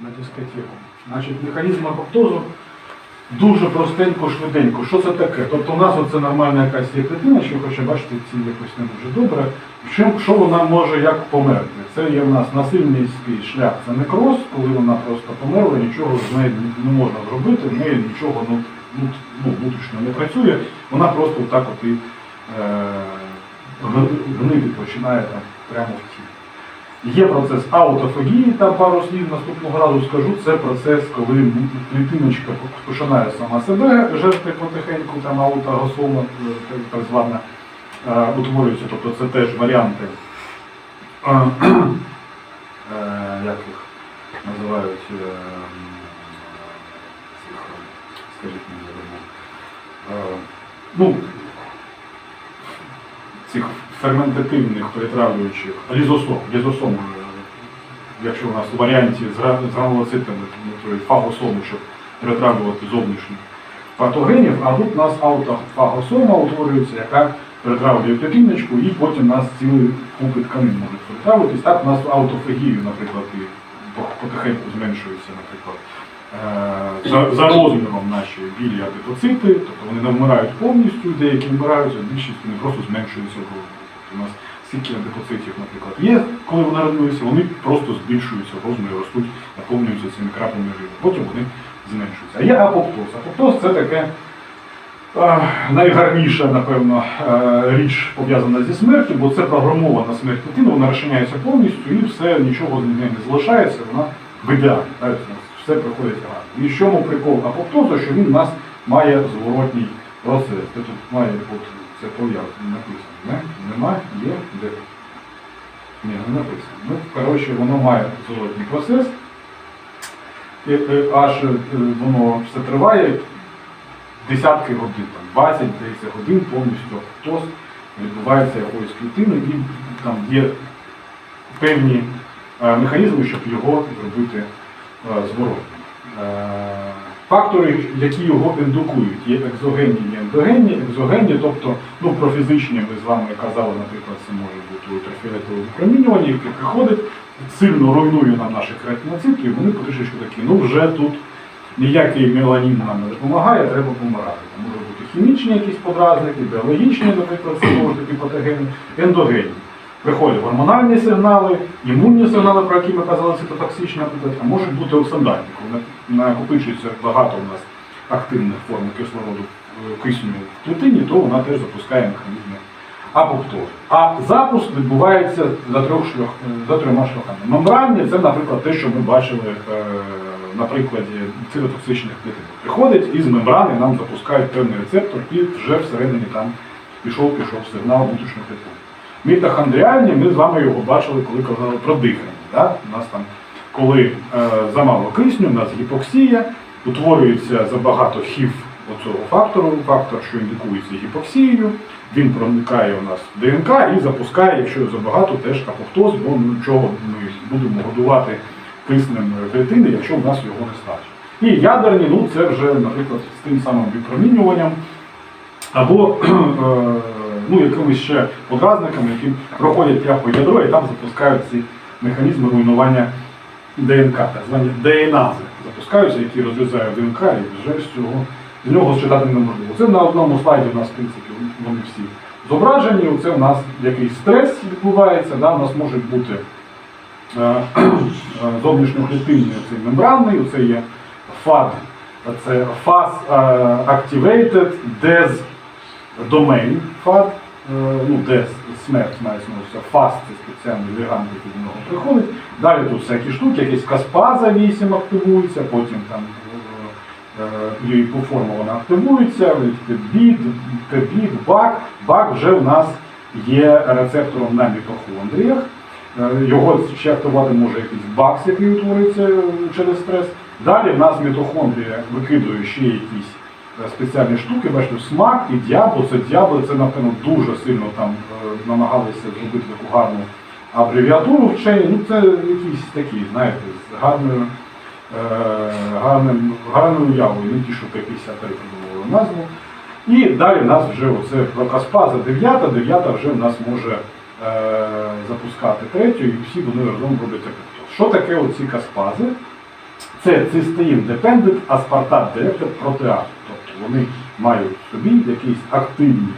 На дискотеку. Значить, механізм апоптозу дуже простенько, швиденько. Що це таке? Тобто у нас оце нормальна якась є клітина, що хоче бачити, ці якось не дуже добре. Чим, що вона може як померти? Це є в нас насильницький шлях, це некроз, коли вона просто померла, нічого з нею не можна зробити, в неї нічого ну, ну, внутрішньо не працює, вона просто так от і е, гнити починає там прямо в тілі. Є процес аутофагії, там пару слів наступного разу скажу. Це процес, коли клітиночка починає сама себе жерти потихеньку, там аутогосома е, так- звана е, утворюється. Тобто це теж варіанти, е, як їх називають, скажіть мені. Ну, цих ферментативних перетравлюючих лізосом, лізосом, е, якщо у нас у варіанті з гра- з гранулоцитами, ну, фагосому, щоб перетравлювати зовнішніх патогенів, а тут у нас аутофагосома утворюється, яка перетравлює клітиночку, і потім у нас цілі купи тканин можуть перетравитись. Так у нас аутофагію, наприклад, і потихеньку зменшується, наприклад. е, За, за розміром наші білі адипоцити, тобто вони не вмирають повністю, деякі вмирають, а більшість вони просто зменшуються в розмірі. У нас стільки адипоцитів, наприклад, є, коли вони народилися, вони просто збільшуються розмірі, ростуть, наповнюються цими краплями жиру. Потім вони зменшуються. А є апоптоз. Апоптоз це таке найгарніша, напевно, річ пов'язана зі смертю, бо це програмована смерть клітини, вона розчиняється повністю і все, нічого з неї не залишається, вона в ідеалі. Все приходить гарно. І в чому прикол апоптозу, що він у нас має зворотній процес. Тут має от, це пов'язано, написано. Не? Нема, є, де? Ні, не написано. Ну, коротше, воно має зворотній процес. І, е, аж е, воно все триває десятки годин, там, 20 здається, годин повністю апоптоз відбувається якоїсь клітини і там є певні е, механізми, щоб його зробити зворотнім. Е, Фактори, які його індукують, є екзогенні і ендогенні. Екзогенні, тобто, ну про фізичні ми з вами казали, наприклад, це може бути ультрафіолетове випромінювання, яке приходить, сильно руйнує нам наші кератиноцити, і вони потрішечку такі, ну вже тут ніякий меланін нам не допомагає, треба помирати. Там може бути хімічні якісь подразники, біологічні, наприклад, це ж таки патогени, ендогенні. Приходять гормональні сигнали, імунні сигнали, про які ми казали, цитотоксичні, наприклад, а можуть бути оксидантні, коли накопичується багато у нас активних форм кислороду е, кисню в клітині, то вона теж запускає механізми апоптозу. А запуск відбувається за, трьох шлях, за трьома шляхами. Мембранні це, наприклад, те, що ми бачили е, на прикладі цитотоксичних клітин. Приходить і з мембрани нам запускають певний рецептор, і вже всередині там пішов, пішов сигнал внутрішньої клітини. Мітохондріальні, ми з вами його бачили, коли казали про дихання. Да? У нас там, коли е, замало кисню, у нас гіпоксія, утворюється забагато хів оцього фактору, фактор, що індикується гіпоксією, він проникає у нас в ДНК і запускає, якщо забагато, теж апоптоз, бо нічого ми будемо годувати киснем клітини, якщо в нас його не стачить. І ядерні, ну це вже, наприклад, з тим самим випромінюванням, або е, ну, якимись ще подразниками, які проходять прямо ядро і там запускають ці механізми руйнування ДНК, так звані ДНАзи запускаються, які розрізають ДНК, і вже з цього з нього зчитати неможливо. Це на одному слайді у нас, в принципі, вони всі зображені. Це у нас якийсь стрес відбувається, да? у нас можуть бути е, е, зовнішньоклітинні цей мембранний, це є FAD, це Fast Activated Des Domain FAD, е, ну DES, смерть мається на увазі, це спеціальний леган, який до нього приходить. Далі тут всякі штуки, якийсь Каспаза 8 активується, потім там е, е, по форму вона активується, BID, TBID, BAC. BAC вже в нас є рецептором на мітохондріях. Його ще активувати може якийсь бакс, який утворюється через стрес. Далі в нас мітохондрія викидує ще якісь спеціальні штуки, бачите, смак і діабло. Це діабло, це напевно дуже сильно там е, намагалися зробити таку гарну абревіатуру вчені. Ну це якісь такі, знаєте, з гарною, е, гарним, гарною уявою, не ті, що П-53 придумували назву. І далі в нас вже оце прокаспаза 9, 9 вже в нас може е, запускати третю, і всі вони разом роблять апоптоз. що таке оці каспази? Це цистеїн Dependent Aspartate Directed Protease. Вони мають в собі якісь активні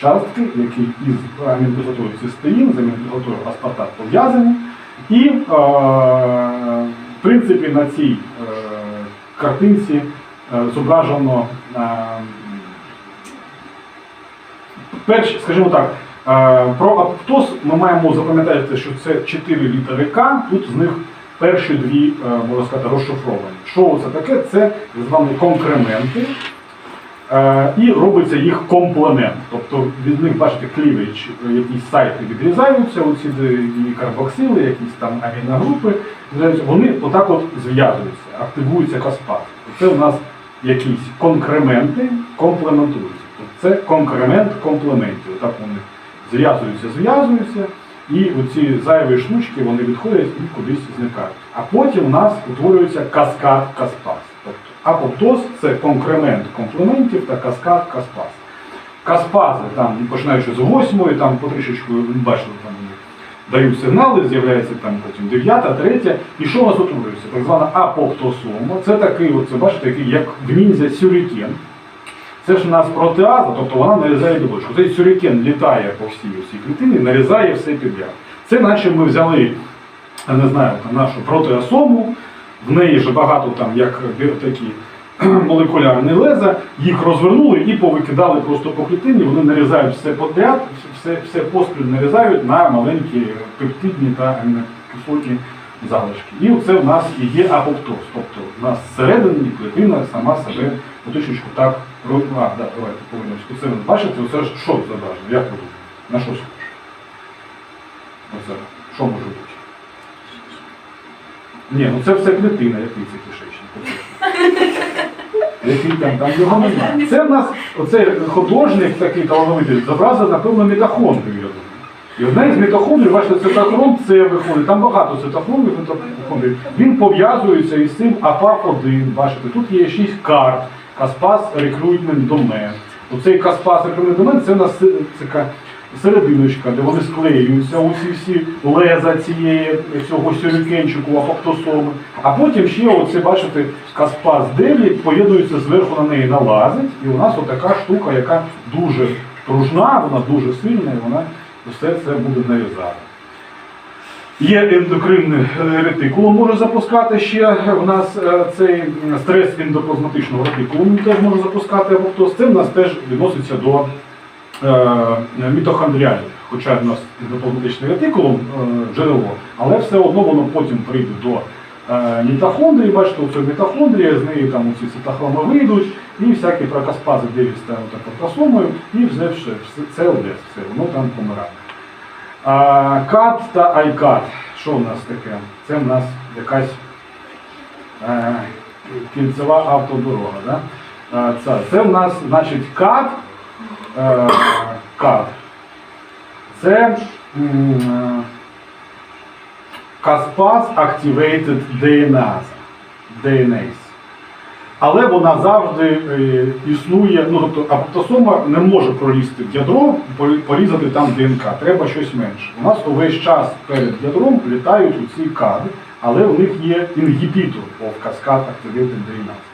частки, які із амінокислотою цистеїн, з амінокислотою аспартат пов'язані. І е, в принципі на цій е, картинці е, зображено е, перш, скажімо так, е, про аптоз ми маємо запам'ятати, що це 4 літери К, тут з них перші дві, е, можна сказати, розшифровані. Що це таке? Це так звані конкременти. Е, І робиться їх комплемент. Тобто від них, бачите, клівич, е, якісь сайти відрізаються, оці карбоксили, якісь там аміногрупи, вони отак от зв'язуються, активуються каспад. Це у нас якісь конкременти комплементуються. Тобто це конкремент комплементів. Отак вони зв'язуються, зв'язуються, і оці зайві штучки вони відходять і кудись зникають. А потім у нас утворюється каскад каспас. Апоптоз це конкремент комплементів та каскад каспас. Каспази, там, починаючи з восьмої, там потрішечку, бачили, там дають сигнали, з'являється там потім дев'ята, третя. І що у нас утворюється? Так звана апоптосома. Це такий, от, це, бачите, такий, як в ніндзя сюрікен. Це ж у нас протеаза, тобто вона нарізає білочку. Цей сюрікен літає по всій усій клітині, нарізає все підряд. Це наче ми взяли, не знаю, нашу протеасому, в неї ж багато там як такі молекулярні леза, їх розвернули і повикидали просто по клітині, вони нарізають все подряд, все, все поспіль нарізають на маленькі пептидні та амінокислотні залишки. І це в нас і є апоптоз. Тобто в нас всередині клітина сама себе потичечку так ро- А, да, давайте. Оце ви бачите, оце що зображено? Як ви думаєте? На що схоже? Оце. Що може бути? Ні, ну це все клітина, який це кишечник. Який там, там його немає. Це в нас оцей художник такий талановитий зобразив, напевно, мітохондрію, я думаю. І одна із мітохондрій, бачите, цитохром це виходить, там багато цитохромів мітохондрій. Він пов'язується із цим АПАП-1, бачите, тут є шість карт, Каспас Recruitment Domain. Оцей Каспас Recruitment Domain це у нас се- така серединочка, де вони склеюються, усі всі леза цієї цього сюрикенчику, апоптосоми. А потім ще оце, бачите, Каспас 9 поєднується зверху на неї налазить, і у нас отака штука, яка дуже пружна, вона дуже сильна, і вона все це буде нарізати. Є ендокринний е, ретикулум, може запускати ще. У нас е, цей стрес ендоплазматичного ретикулуму теж може запускати апоптоз. Це в нас теж відноситься до е, мітохондріалів. Хоча в нас ендоплазматичний ретикулум е, джерело, але все одно воно потім прийде до е, мітохондрії. Бачите, оце мітохондрія, з неї там оці цитохроми вийдуть, і всякі прокаспази дивляться протосомою, і все, все, це одес, все, воно там помирає. А, кат та айкат. Що в нас таке? Це в нас якась е, кільцева автодорога. Да? Це, це в нас, значить, кат. Е, кат. Це е, Caspase Activated DNase. DNase. Але вона завжди е, існує, ну тобто аптосома не може пролізти в ядро, порізати там ДНК, треба щось менше. У нас увесь час перед ядром літають у ці кади, але у них є інгібітор of Cascade Activated DNase.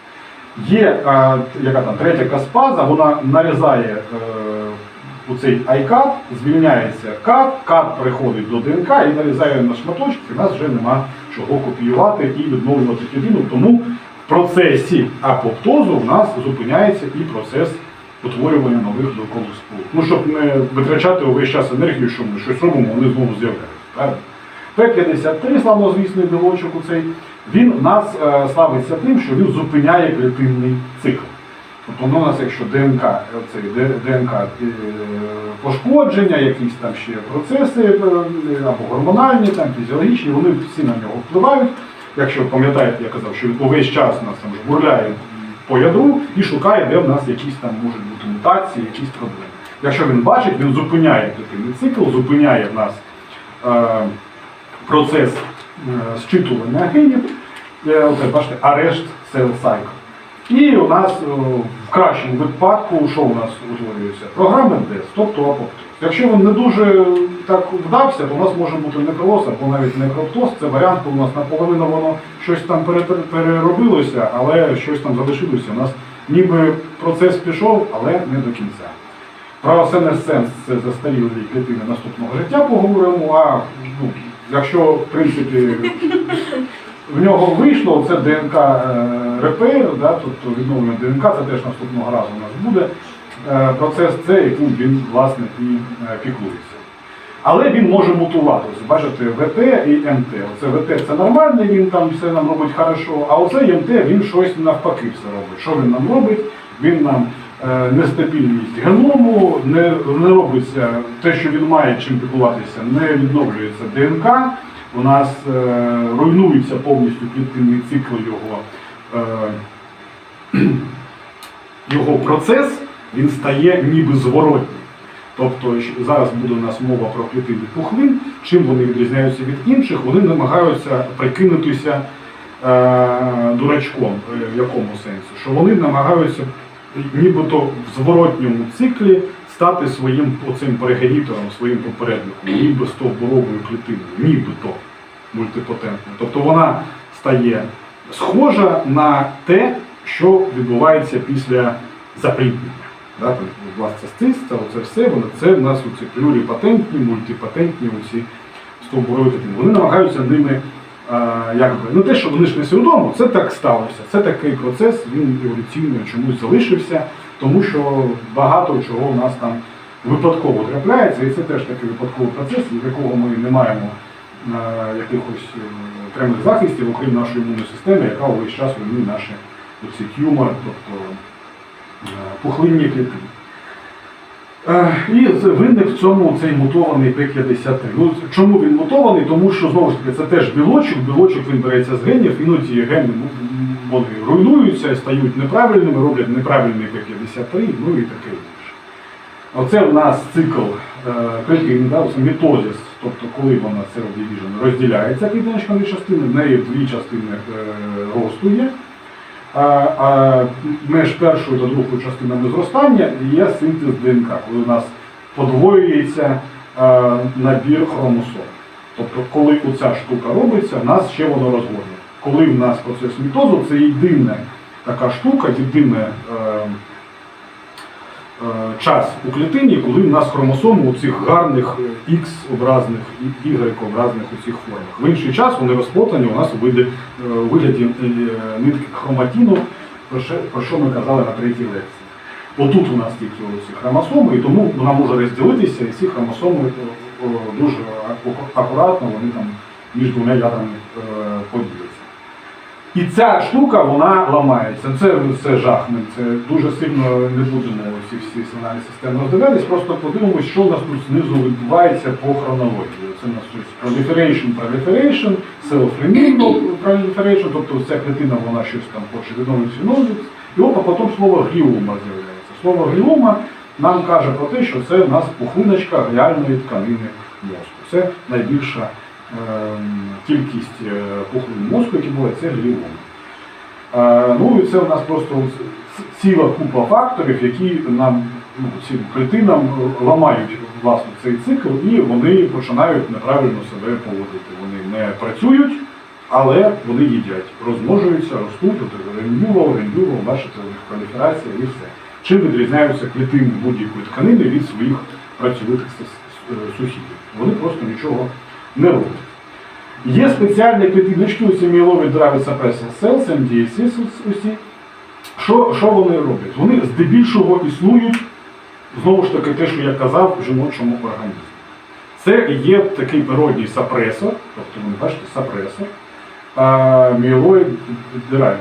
Є е, яка там третя каспаза, вона нарізає е, у цей айкад, звільняється кад, кад приходить до ДНК і нарізає на шматочки, в нас вже нема чого копіювати і відновлювати клітину. Тому в процесі апоптозу в нас зупиняється і процес утворювання нових білкових сполук. Ну, щоб не витрачати увесь час енергію, що ми щось робимо, вони знову з'являються. правильно? П-53, славнозвісний білочок у цей, він нас е, славиться тим, що він зупиняє клітинний цикл. Тобто ну, у нас, якщо ДНК, цей ДНК е, пошкодження, якісь там ще процеси е, або гормональні, там, фізіологічні, вони всі на нього впливають. Якщо пам'ятаєте, я казав, що він увесь час нас там жбурляє по ядру і шукає, де в нас якісь там можуть бути мутації, якісь проблеми. Якщо він бачить, він зупиняє клітинний цикл, зупиняє в нас е, процес зчитування генів, е, бачите, арешт cell cycle. І у нас е, в кращому випадку, що у нас утворюється? Програма DES, тобто апоптоз. Якщо він не дуже так вдався, то у нас може бути некроз або навіть некроптоз. Це варіант, коли у нас наполовину воно щось там переробилося, але щось там залишилося. У нас ніби процес пішов, але не до кінця. Про сенес-сенс це застарілі клітини наступного життя поговоримо. А ну, якщо в принципі в нього вийшло, це ДНК е, да, тобто відновлення ДНК, це теж наступного разу у нас буде е, процес, це яким він власне і е, піклується. Але він може мутувати. Бачите, ВТ і МТ. Оце ВТ це нормальний, він там все нам робить хорошо, а оце МТ він щось навпаки все робить. Що він нам робить? Він нам нестабільність геному, не, не робиться те, що він має чим піклуватися, не відновлюється ДНК. У нас е, руйнується повністю клітинний цикл його, е, його процес, він стає ніби зворотнім. Тобто зараз буде у нас мова про клітини пухлин. Чим вони відрізняються від інших? Вони намагаються прикинутися е, дурачком, е, в якому сенсі? Що вони намагаються нібито в зворотньому циклі стати своїм оцим перегенітором, своїм попередником, ніби стовбуровою клітиною, нібито мультипотентною. Тобто вона стає схожа на те, що відбувається після запліднення. Да, там, бластцистиз, це оце все, воно це в нас оці плюріпатентні, мультипатентні оці стовбурові клітини. Вони намагаються ними, якби, ну те, що вони ж не свідомо, це так сталося. Це такий процес, він еволюційно чомусь залишився, тому що багато чого у нас там випадково трапляється, і це теж такий випадковий процес, від якого ми не маємо е, якихось е, окремих захистів, окрім нашої імунної системи, яка увесь час руйнує наші оці тюмор, тобто е, пухлинні клітини. Е, І виник в цьому цей мутований П-53. Ну, чому він мутований? Тому що знову ж таки це теж білочок, білочок він береться з генів, іноді гени вони руйнуються, стають неправильними, роблять неправильний П-53, ну і таке інше. Оце в нас цикл е, мітозис, тобто коли вона Division розділяється на частини, в неї дві частини е, росту є. Між першою та другою частинами зростання є синтез ДНК, коли у нас подвоюється набір хромосом. Тобто, коли оця штука робиться, в нас ще воно розводить. Коли в нас процес мітозу, це єдина така штука, єдине е, час у клітині, коли в нас хромосоми у цих гарних е, X-образних і Y-образних у цих формах. В інший час вони розплотані у нас е, у вигляді е, нитки хроматіну, про що, ми казали на третій лекції. Отут у нас тільки ці хромосоми, і тому вона може розділитися, і ці хромосоми е, е, дуже акуратно вони там між двома ядрами е, поділяться. І ця штука вона ламається. Це, це жах. Ми це дуже сильно не будемо ці всі сигнальні системи роздивлятись. Просто подивимось, що у нас тут знизу відбувається по хронології. Це у нас щось proliferation, proliferation, self-renewal proliferation, тобто ця клітина вона щось там хоче відновлюється, відновлюється. І от а потім слово гліома з'являється. Слово гліома нам каже про те, що це у нас пухлиночка реальної тканини мозку. Це найбільша кількість е, мозку, які бувають, це гліома. Е, Ну і це у нас просто ціла купа факторів, які нам ну, цим клітинам е, ламають власне цей цикл, і вони починають неправильно себе поводити. Вони не працюють, але вони їдять, розмножуються, ростуть, от рендювал, рендювал, бачите, у них проліферація і все. Чим відрізняються клітини будь-якої тканини від своїх працьовитих сусідів? Вони просто нічого не роблять. Є спеціальні клітиночки, оці мілові драйви suppressor cells, MDSS усі. Що, що вони роблять? Вони здебільшого існують, знову ж таки, те, що я казав, в жіночому організмі. Це є такий природній сапресор, тобто ви бачите, сапресор, а, міелоїд драйв.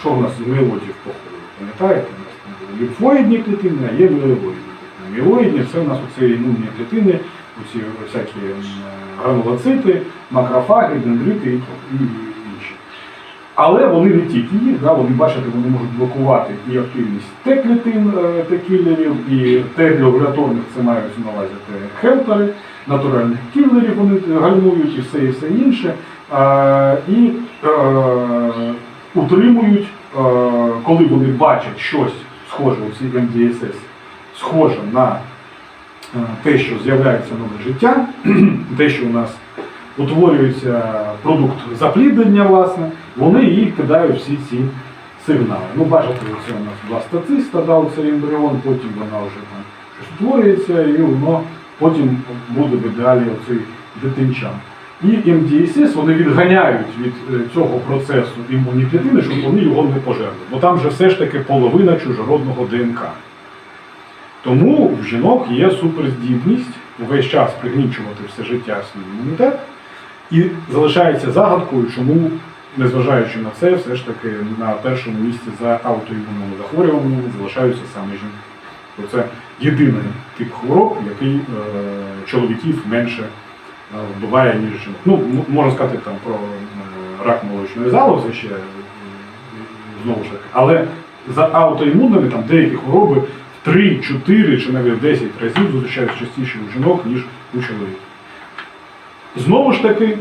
Що в нас з міелодів походить? Пам'ятаєте? У нас там були лімфоїдні клітини, а є міелоїдні клітини. Міелоїдні це у нас оці імунні клітини, оці всякі м, гранулоцити, макрофаги, дендрити і, інші. Але вони не тільки їх, да, вони бачите, вони можуть блокувати і активність Т-клітин, е, Т-кілерів, і Т-регуляторних, це мають на увазі Т-хелпери, натуральних кілерів вони гальмують і все, і все інше. Е, І е, утримують, е, коли вони бачать щось схоже, у цій МДСС, схоже на е, те, що з'являється нове життя, те, що у нас утворюється продукт запліднення, власне, вони їй кидають всі ці сигнали. Ну, бачите, це у нас бластоциста, да, цей ембріон, потім вона вже там утворюється, і воно потім буде в ідеалі оцей дитинча. І МДСС вони відганяють від е, цього процесу імунні клітини, щоб вони його не пожерли. Бо там же все ж таки половина чужородного ДНК. Тому в жінок є суперздібність увесь час пригнічувати все життя свій імунітет. І залишається загадкою, чому, незважаючи на це, все ж таки на першому місці за аутоімунними захворюваннями залишаються саме жінки. Бо це єдиний тип хвороб, який е, чоловіків менше е, вбиває, ніж жінок. Ну, можна сказати там про е, рак молочної залози ще е, знову ж таки. Але за аутоімунними там деякі хвороби 3, 4 чи навіть 10 разів зустрічаються частіше у жінок, ніж у чоловіків. Знову ж таки,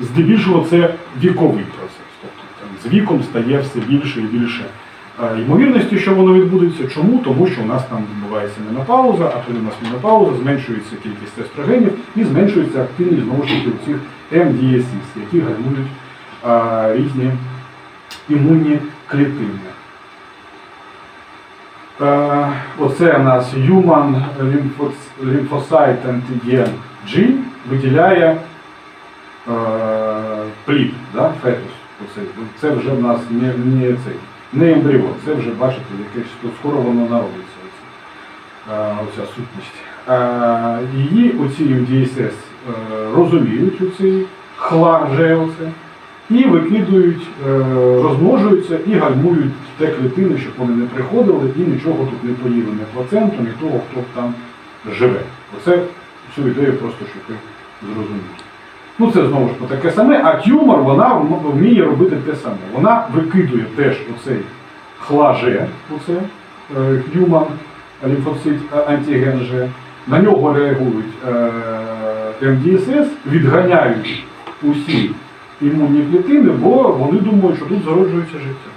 здебільшого це віковий процес. Тобто там, з віком стає все більше і більше ймовірності, що воно відбудеться. Чому? Тому що у нас там відбувається менопауза, а коли у нас менопауза, зменшується кількість естрогенів і зменшується активність знову ж таки цих МДСІС, які гальмують е, різні імунні клітини. Е, Оце у нас Human Lymphoc- Lymphocyte Antigen G виділяє е, плід, да, фетус. Це вже в нас не, не, цей, не ембріон, це вже, бачите, якесь скоро воно народиться. Е, оця сутність. Її оці е, розуміють оцей хлам вже оце, і викидують, е, розмножуються і гальмують те клітини, щоб вони не приходили і нічого тут не поїли, ні плаценту, ні того, хто там живе. Оце цю ідею просто щоб ви зрозуміли. Ну це знову ж таке саме, а тюмор вона вміє робити те саме. Вона викидує теж оцей хлаже, оце, е, лімфоцит а- антиген G. На нього реагують е, МДСС, відганяють усі імунні клітини, бо вони думають, що тут зароджується життя.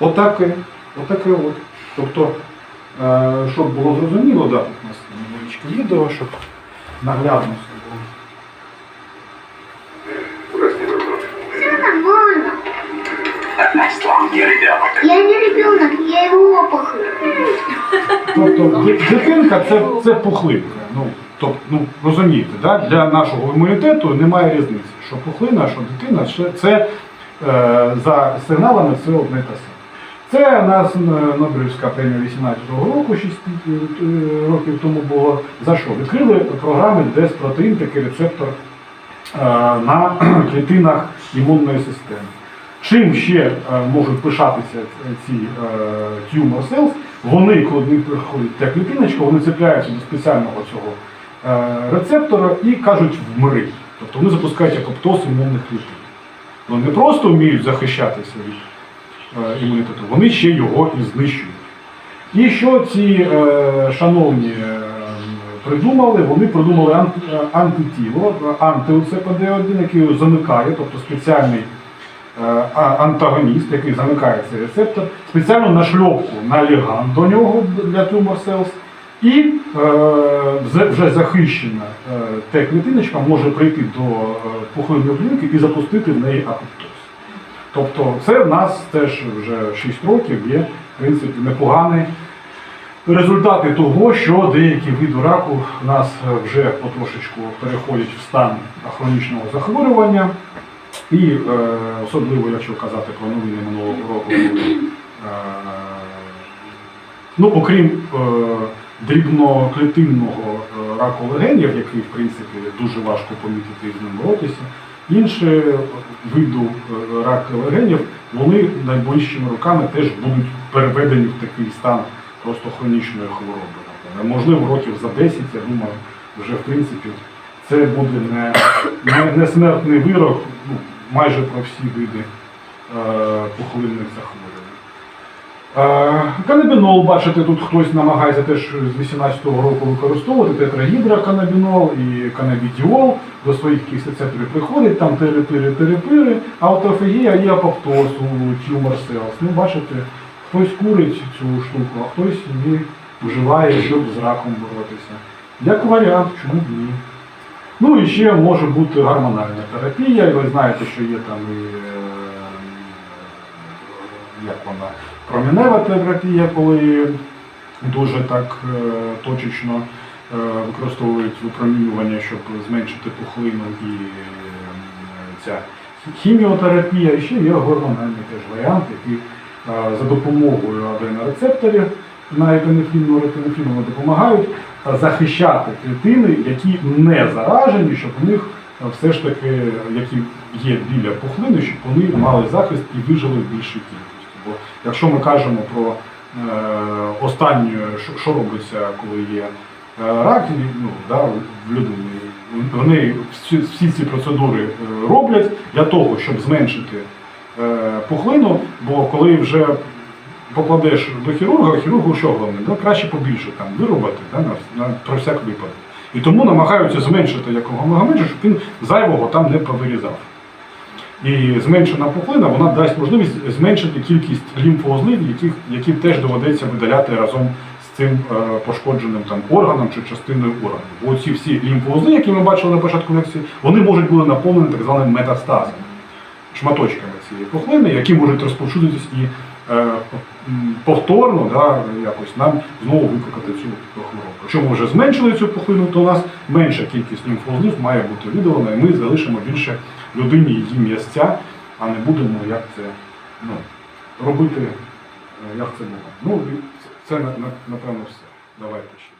Отаке, отаке от. Тобто, е, щоб було зрозуміло, да, тут у нас невеличке відео, щоб наглядно все було. Я не ребенок, я его опухоль. Тобто дитинка це, це пухлинка. Ну, тобто, ну, розумієте, да? для нашого імунітету немає різниці, що пухлина, що дитина, це, це е, за сигналами це одне те саме. Це у нас е, Нобелівська премія 18-го року, 6 е, років тому було. За що? Відкрили програми, де протеїн такий рецептор е, на клітинах імунної системи. Чим ще можуть пишатися ці tumor cells, вони, коли них приходить клітиночка, вони цепляються до спеціального цього рецептора і кажуть вмри. Тобто вони запускають апоптоз імунних клітин. Вони не просто вміють захищатися від е, імунітету, вони ще його і знищують. І що ці е, шановні е, придумали? Вони придумали е, антитіло, анти-УЦПД1, який замикає, тобто спеціальний е, антагоніст, який замикає цей рецептор, спеціально на шльопку на ліган до нього для tumor cells, і е, вже- захищена е, те клітиночка може прийти до е, пухлинної клітинки і запустити в неї апоптоз. Тобто це в нас теж вже 6 років є, в принципі, непоганий результати того, що деякі види раку в нас е, вже потрошечку переходять в стан хронічного захворювання. І е, особливо, якщо казати про новини минулого року, е, ну, окрім е, дрібноклітинного е, раку легенів, який, в принципі, дуже важко помітити і з ним боротися, інші виду е, раки легенів, вони найближчими роками теж будуть переведені в такий стан просто хронічної хвороби. Можливо, років за 10, я думаю, вже в принципі це буде не, не, не смертний вирок ну, майже про всі види е, пухлинних захворювань. Канабінол, бачите, тут хтось намагається теж з 18-го року використовувати тетрагідроканабінол і канабідіол до своїх якихось рецепторів приходить, там а аутофагія є апоптоз у tumor cells. Ну, бачите, хтось курить цю штуку, а хтось її вживає, щоб з раком боротися. Як варіант, чому б ні? Ну і ще може бути гормональна терапія, і ви знаєте, що є там і е, як вона, промінева терапія, коли дуже так е, точечно е, використовують випромінювання, щоб зменшити пухлину і е, ця хіміотерапія, і ще є гормональний теж варіант, який за допомогою аденорецепторів на епінефрину, епінефрину допомагають захищати клітини, які не заражені, щоб у них все ж таки, які є біля пухлини, щоб вони мали захист і вижили в більшій кількості. Бо якщо ми кажемо про е, останнє, що, робиться, коли є е, рак ну, да, в людини, вони всі, всі ці процедури е, роблять для того, щоб зменшити пухлину, бо коли вже покладеш до хірурга, хірургу що головне? Да, краще побільше там виробити да, на, на, про всяк випадок. І тому намагаються зменшити якомога менше, щоб він зайвого там не повирізав. І зменшена пухлина вона дасть можливість зменшити кількість лімфоузлів, яких, які теж доведеться видаляти разом з цим е, пошкодженим там органом чи частиною органу. Бо ці всі лімфоузли, які ми бачили на початку лекції, вони можуть бути наповнені так званим метастазом, шматочками цієї пухлини, які можуть розповсюдитись і е, повторно да, якось нам знову викликати цю хворобу. Якщо ми вже зменшили цю пухлину, то у нас менша кількість лімфоузлів має бути видалена, і ми залишимо більше людині її м'ясця, а не будемо як це ну, робити, е, як це було. Ну, це, це на- на- напевно все. Давайте ще.